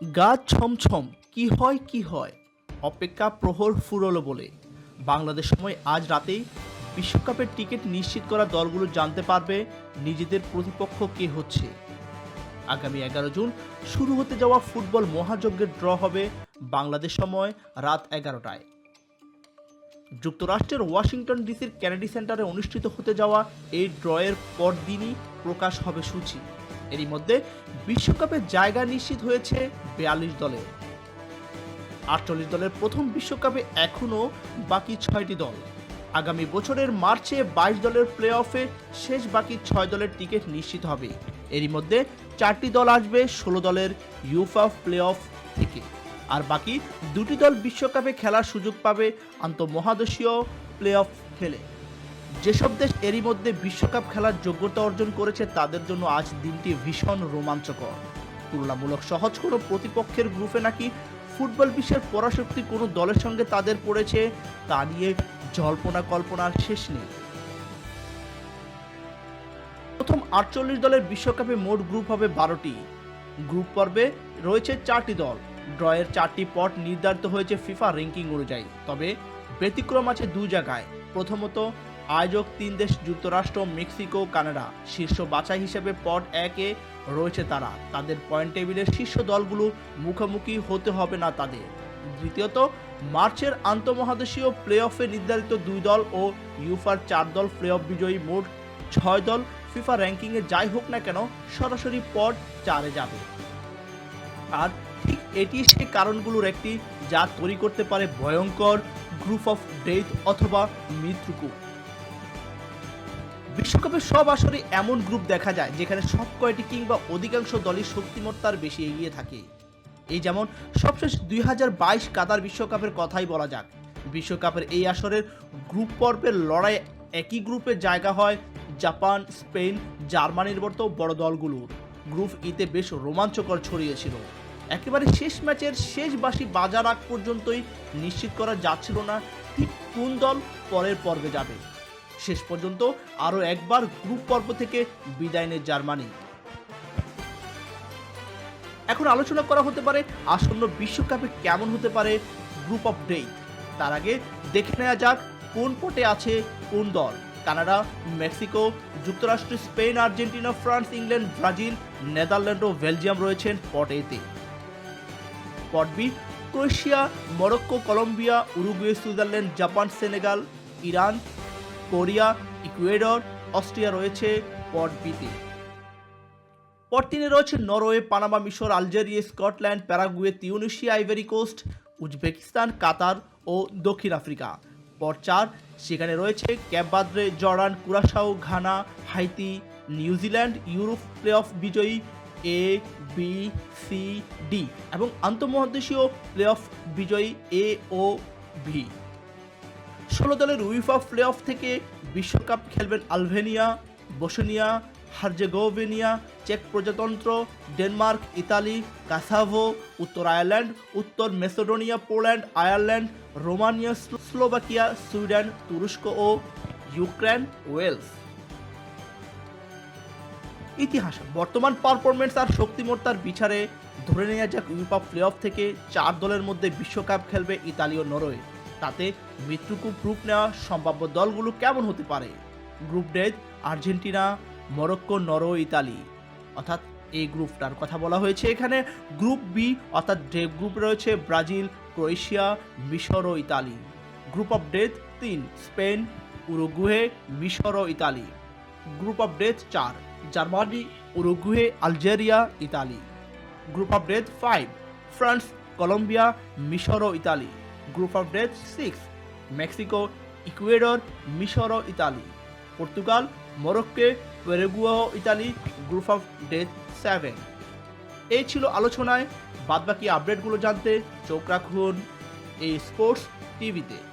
গা ছমছম, কি হয় কি হয়? অপেক্ষা প্রহর ফুরলো বলে। বাংলাদেশ সময় আজ রাতেই বিশ্বকাপের টিকিট নিশ্চিত করা দলগুলো জানতে পারবে নিজেদের প্রতিপক্ষ কে হচ্ছে। আগামী এগারো জুন শুরু হতে যাওয়া ফুটবল মহাযজ্ঞের ড্র হবে বাংলাদেশ সময় রাত এগারোটায়। যুক্তরাষ্ট্রের ওয়াশিংটন ডিসির ক্যানেডি সেন্টারে অনুষ্ঠিত হতে যাওয়া এই ড্রয়ের পরদিনই প্রকাশ হবে সূচি। এরই মধ্যে বিশ্বকাপে জায়গা নিশ্চিত হয়েছে বিয়াল্লিশ দলের। আটচল্লিশ দলের প্রথম বিশ্বকাপে এখনও বাকি ছয়টি দল। আগামী বছরের মার্চে বাইশ দলের প্লে অফে শেষ বাকি ছয় দলের টিকিট নিশ্চিত হবে। এরই মধ্যে চারটি দল আসবে ষোলো দলের ইউফা প্লে অফ থেকে। আর বাকি দুটি দল বিশ্বকাপে খেলার সুযোগ পাবে আন্তঃমহাদেশীয় প্লে অফ খেলে। যেসব দেশ এরই মধ্যে বিশ্বকাপ খেলার যোগ্যতা অর্জন করেছে, তাদের জন্য আজ দিনটি ভীষণ রোমাঞ্চকর। তুলনামূলক সহজ কোনো প্রতিপক্ষের গ্রুপে নাকি ফুটবল বিশ্বের পরাশক্তি কোনো দলের সঙ্গে তাদের পড়েছে, তা নিয়ে জল্পনা কল্পনার শেষ নেই। প্রথম আটচল্লিশ দলের বিশ্বকাপে মোট গ্রুপ হবে বারোটি। গ্রুপ পর্বে রয়েছে চারটি দল। ড্রয়ের চারটি পট নির্ধারিত হয়েছে ফিফা র্যাঙ্কিং অনুযায়ী। তবে ব্যতিক্রম আছে দুই জায়গায়। প্রথমত আয়োজক তিন দেশ, যুক্তরাষ্ট্র, মেক্সিকো, কানাডা। শীর্ষ বাছাই হিসেবে পট একে রয়েছে তারা। তাদের পয়েন্ট টেবিলের শীর্ষ দলগুলো মুখোমুখি হতে হবে না তাদের। দ্বিতীয়ত, মার্চের আন্তঃমহাদেশীয় প্লে অফে নির্ধারিত দুই দল ও ইউফার চার দল প্লে অফ বিজয়ী মোট ছয় দল ফিফা র্যাঙ্কিংয়ে যাই হোক না কেন সরাসরি পট চারে যাবে। আর ঠিক এটি সেই কারণগুলোর একটি যা তৈরি করতে পারে ভয়ঙ্কর গ্রুপ অফ ডেথ অথবা মৃত্যুকূপ। বিশ্বকাপের সব আসরে এমন গ্রুপ দেখা যায় যেখানে সব কয়টি কিংবা অধিকাংশ দলই শক্তিমত্তার বেশি এগিয়ে থাকে। এই যেমন সবশেষ দুই হাজার বাইশ কাতার বিশ্বকাপের কথাই বলা যাক। বিশ্বকাপের এই আসরের গ্রুপ পর্বের লড়াই একই গ্রুপে জায়গা হয় জাপান, স্পেন, জার্মানির মতো বড় দলগুলোর। গ্রুপ ইতে বেশ রোমাঞ্চকর ছড়িয়েছিল একেবারে শেষ ম্যাচের শেষ বাসি বাজার আগ পর্যন্তই নিশ্চিত করা যাচ্ছিল না ঠিক কোন দল পরের পর্বে যাবে। শেষ পর্যন্ত আরও একবার গ্রুপ পর্ব থেকে বিদায় নেয় জার্মানি। এখন আলোচনা করা হতে পারে আসন্ন বিশ্বকাপে কেমন হতে পারে গ্রুপ অফ ডেট তার আগে দেখে নেওয়া যাক কোন পটে আছে কোন দল। কানাডা, মেক্সিকো, যুক্তরাষ্ট্র, Spain, Argentina, France, England, Brazil, Netherland ও বেলজিয়াম রয়েছেন পট এতে pot B, Croatia, Morocco, Colombia, Uruguay, Switzerland, Japan, Senegal, Iran Korea, Ecuador, Austria রয়েছে পট বিতে। পট তিনে রয়েছে নরওয়ে, পানামা, মিশর, Algeria, Scotland, Paraguay Tunisia Ivory Coast, Uzbekistan, Qatar ও দক্ষিণ Africa. Pot চার, সেখানে রয়েছে Cape Verde Jordan, Curacao, Ghana, Haiti, New Zealand, Europe play off বিজয়ী, এ, বি, সি, ডি এবং আন্তঃমহাদেশীয় প্লে অফ বিজয়ী, এ ও ভি ষোলো দলের উইফা প্লে অফ থেকে বিশ্বকাপ খেলবেন আলভেনিয়া, বসনিয়া, হার্জেগোভেনিয়া, চেক প্রজাতন্ত্র, ডেনমার্ক, ইতালি, কাসাভো, উত্তর আয়ারল্যান্ড, উত্তর মেসোডোনিয়া, পোল্যান্ড, আয়ারল্যান্ড, রোমানিয়া, স্লো- স্লোভাকিয়া, সুইডেন, তুরস্ক ও ইউক্রেন, ওয়েলস। ইতিহাস বর্তমান পারফরমেন্স আর শক্তিমত্তার বিচারে ধরে নেওয়া যাক ইউপা প্লে অফ থেকে চার দলের মধ্যে বিশ্বকাপ খেলবে ইতালি ও নরওয়ে। তাতে মৃত্যুকূপ গ্রুপ নেওয়া সম্ভাব্য দলগুলো কেমন হতে পারে? Group death Argentina, Morocco Norway Italy. অর্থাৎ এই গ্রুপটার কথা বলা হয়েছে এখানে। গ্রুপ বি অর্থাৎ ডে গ্রুপ রয়েছে ব্রাজিল, ক্রোয়েশিয়া, মিশর ও ইতালি। গ্রুপ অফ ডেথ তিন, স্পেন উরুগুহে মিশর ও ইতালি। গ্রুপ অফ ডেথ চার, Germany Uruguay Algeria, Italy. Group of death five France, Colombia, মিশর ও Italy. Group of death six Mexico Ecuador মিশর ও Italy Portugal Morocco Paraguay Italy group of death seven এই ছিল আলোচনায়। বাদবাকি আপডেটগুলো জানতে চোখ রাখুন এই স্পোর্টস টিভিতে